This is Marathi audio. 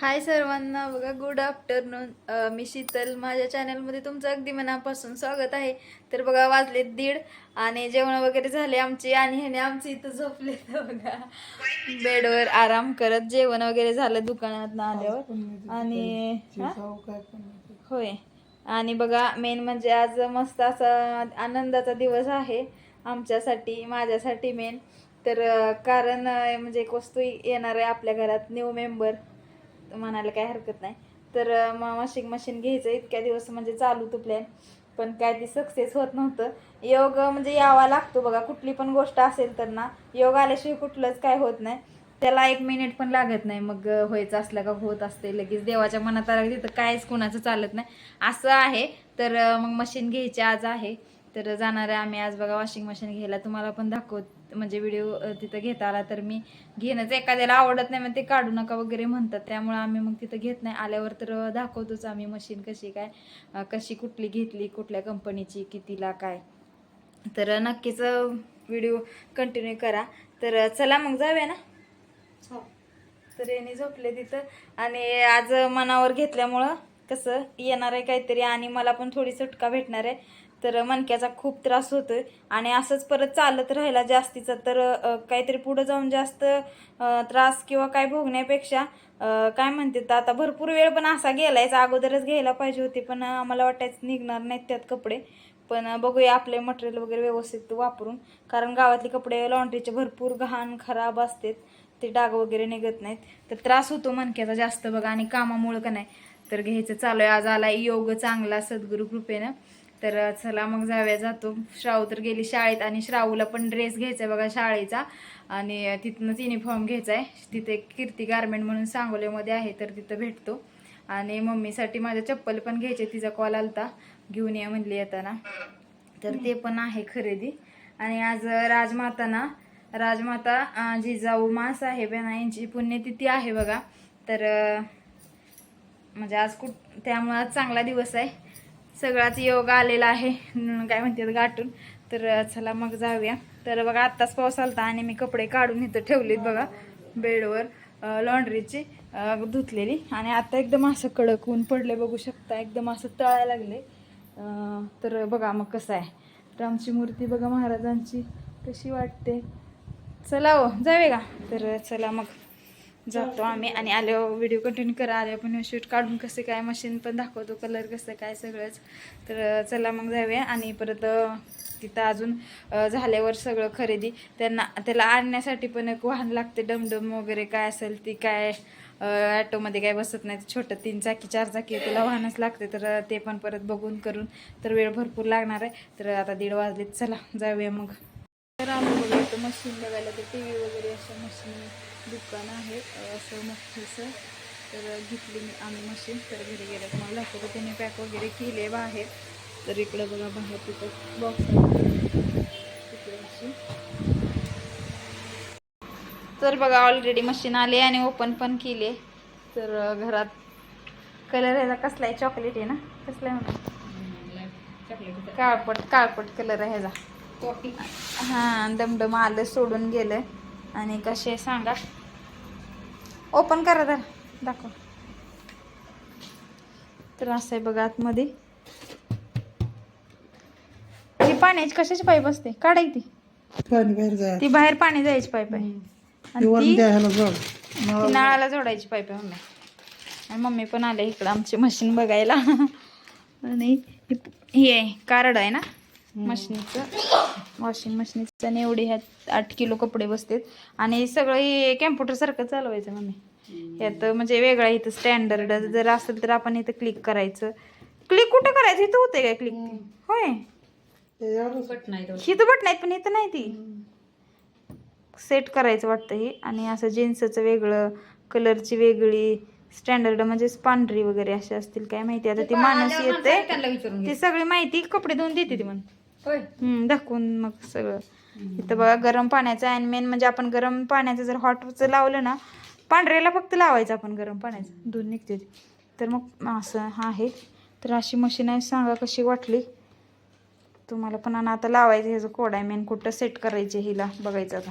हाय सर्वांना बघा गुड आफ्टरनून मी शीतल. माझ्या चॅनलमध्ये तुमचं अगदी मनापासून स्वागत आहे. तर बघा वाजले दीड आणि जेवण वगैरे झाले आमची आणि ह्याने आमची इथं झोपले बघा. बेडवर आराम करत जेवण वगैरे झालं दुकानात आल्यावर. आणि? होय. आणि बघा मेन म्हणजे आज मस्त असा आनंदाचा दिवस आहे आमच्यासाठी माझ्यासाठी मेन तर कारण म्हणजे एक वस्तू येणार आहे आपल्या घरात न्यू मेंबर म्हणायला काही हरकत नाही. तर मग वॉशिंग मशीन घ्यायचं इतक्या दिवस म्हणजे चालू तो प्लॅन पण काय ती सक्सेस होत नव्हतं. योग म्हणजे यावा लागतो बघा कुठली पण गोष्ट असेल तर ना योग आल्याशिवाय कुठलंच काय होत नाही. त्याला एक मिनिट पण लागत नाही मग व्हायचं असलं का होत असते लगेच देवाच्या मनात आलं तिथं काहीच कोणाचं चालत नाही. असं आहे. तर मग मशीन घ्यायची आज आहे. तर जाणार आहे आम्ही आज बघा वॉशिंग मशीन घ्यायला. तुम्हाला पण दाखवत म्हणजे व्हिडिओ तिथं घेता आला तर मी घेणंच एखाद्याला आवडत नाही मग ते काढू नका वगैरे म्हणतात. त्यामुळे आम्ही मग तिथं घेत नाही. आल्यावर तर दाखवतोच आम्ही मशीन कशी काय कशी कुठली घेतली कुठल्या कंपनीची कितीला काय. तर नक्कीच व्हिडिओ कंटिन्यू करा. तर चला मग जाऊया ना? तर याने झोपले तिथं. आणि आज मनावर घेतल्यामुळं कसं येणार आहे काहीतरी आणि मला पण थोडी सुटका भेटणार आहे. तर मणक्याचा खूप त्रास होतो आणि असंच परत चालत राहिला जास्तीचा तर काहीतरी पुढं जाऊन जास्त त्रास किंवा काय भोगण्यापेक्षा काय म्हणते तर आता भरपूर वेळ पण असा गेलायच अगोदरच घ्यायला पाहिजे होती पण आम्हाला वाटायचं निघणार नाहीत त्यात कपडे. पण बघूया आपले मटेरियल वगैरे व्यवस्थित वापरून कारण गावातले कपडे लॉन्ड्रीचे भरपूर घाण खराब असतात ते डाग वगैरे निघत नाहीत. तर त्रास होतो मणक्याचा जास्त बघा आणि कामामुळं का नाही. तर घ्यायचं चालू आहे आज आला योग चांगला सद्गुरू कृपेनं. तर चला मग जाऊया जातो. श्रावू तर गेली शाळेत आणि श्रावूला पण ड्रेस घ्यायचा आहे बघा शाळेचा. आणि तिथनंच युनिफॉर्म घ्यायचा आहे तिथे कीर्ती गारमेंट म्हणून सांगोल्यामध्ये आहे तर तिथं भेटतो. आणि मम्मीसाठी माझ्या चप्पल पण घ्यायचे तिचा कॉल आलता. घेऊन या म्हणली येताना. तर ते पण आहे खरेदी. आणि आज राजमाता ना राजमाता जिजाऊ जिजाऊ मासाहेब यांना यांची पुण्यतिथी आहे बघा. तर म्हणजे आज कुठ त्यामुळे आज चांगला दिवस आहे. सगळाच योग आलेला आहे. काय म्हणतात गाठून. तर चला मग जाऊया. तर बघा आत्ताच पाऊस आलता आणि मी कपडे काढून इथं ठेवलेत बघा बेडवर लॉन्ड्रीची धुतलेली. आणि आता एकदम असं कडक ऊन पडले बघू शकता. एकदम असं तळायला लागले तर बघा मग कसं आहे. तर आमची मूर्ती बघा महाराजांची कशी वाटते. चला हो जाऊया का? तर चला मग. जातो आम्ही आणि आल्यावर व्हिडिओ कंटिन्यू करा आल्यावर पण शूट काढून कसं काय मशीन पण दाखवतो कलर कसं काय सगळंच. तर चला मग जाऊया आणि परत तिथं अजून झाल्यावर सगळं खरेदी. त्यांना त्याला आणण्यासाठी पण एक वाहन लागते डमडम वगैरे काय असेल ती काय ॲटोमध्ये काय बसत नाही छोटं तीन चाकी चार चाकी त्याला वाहनच लागते. तर ते पण परत बघून करून तर वेळ भरपूर लागणार आहे. तर आता दीड वाजले चला जाऊया मग. तर आम्ही बघायचं मशीन बघायला तर टी व्ही वगैरे अशा मशीन दुकान आहे. असं मोठंसं. तर घेतली मी आम्ही मशीन. तर घरी गेलं मला दाखवतो त्याने पॅक वगैरे केले बाहेर. तर इकडं बघा बाहेर तिथं बॉक्स तिकडे मशीन. तर बघा ऑलरेडी मशीन आले आणि ओपन पण केले. तर घरात कलर ह्याचा कसला आहे चॉकलेट आहे ना? कसला आहे म्हणा काळपट काळपट कलर आहे ह्याचा. हां दमदम आलं सोडून गेलं. आणि कसे सांगा? ओपन करा तर दाखव. तर असं आहे बघा आतमध्ये. ही पाण्याची कशाची पाईप असते? काढाय ती. पाणी बाहेर जायचं. ती बाहेर पाणी जायची पाईप आहे. आणि ती नळाला जोडायची पाईप आहे मम्मी. आणि मम्मी पण आले इकडं आमची मशीन बघायला. आणि ही- ही आहे कार्ड आहे ना? मशीनचं. वॉशिंग मशीनचं आणि एवढे ह्यात आठ किलो कपडे बसतात. आणि सगळं हे कॅम्प्युटर सारखं चालवायचं मम्मी. यात म्हणजे वेगळा इथं स्टँडर्ड जर असेल तर आपण इथं क्लिक करायचं. क्लिक कुठं करायचं? इथं होतंय काय क्लिक होय. ही तर बट नाहीत पण इथं नाही ती. सेट करायचं वाटतं हे. आणि असं जीन्सचं वेगळं कलरची वेगळी स्टँडर्ड म्हणजे पांढरी वगैरे असे असतील काय माहिती. आता ती माणूस येते ती सगळी माहिती कपडे धुवून देते ती म्हण हम्म, दाखवून मग सगळं. इथं बघा गरम पाण्याचं आणि मेन म्हणजे आपण गरम पाण्याचं जर हॉटचं लावलं ना पांढऱ्याला फक्त लावायचं आपण गरम पाण्याचं. दूध निघते तर मग असं आहे. तर अशी मशीन आहे सांगा कशी वाटली? तुम्हाला पण आणि आता लावायचं ह्याचं कोड आहे. मेन कुठं सेट करायचे हिला बघायचं आता.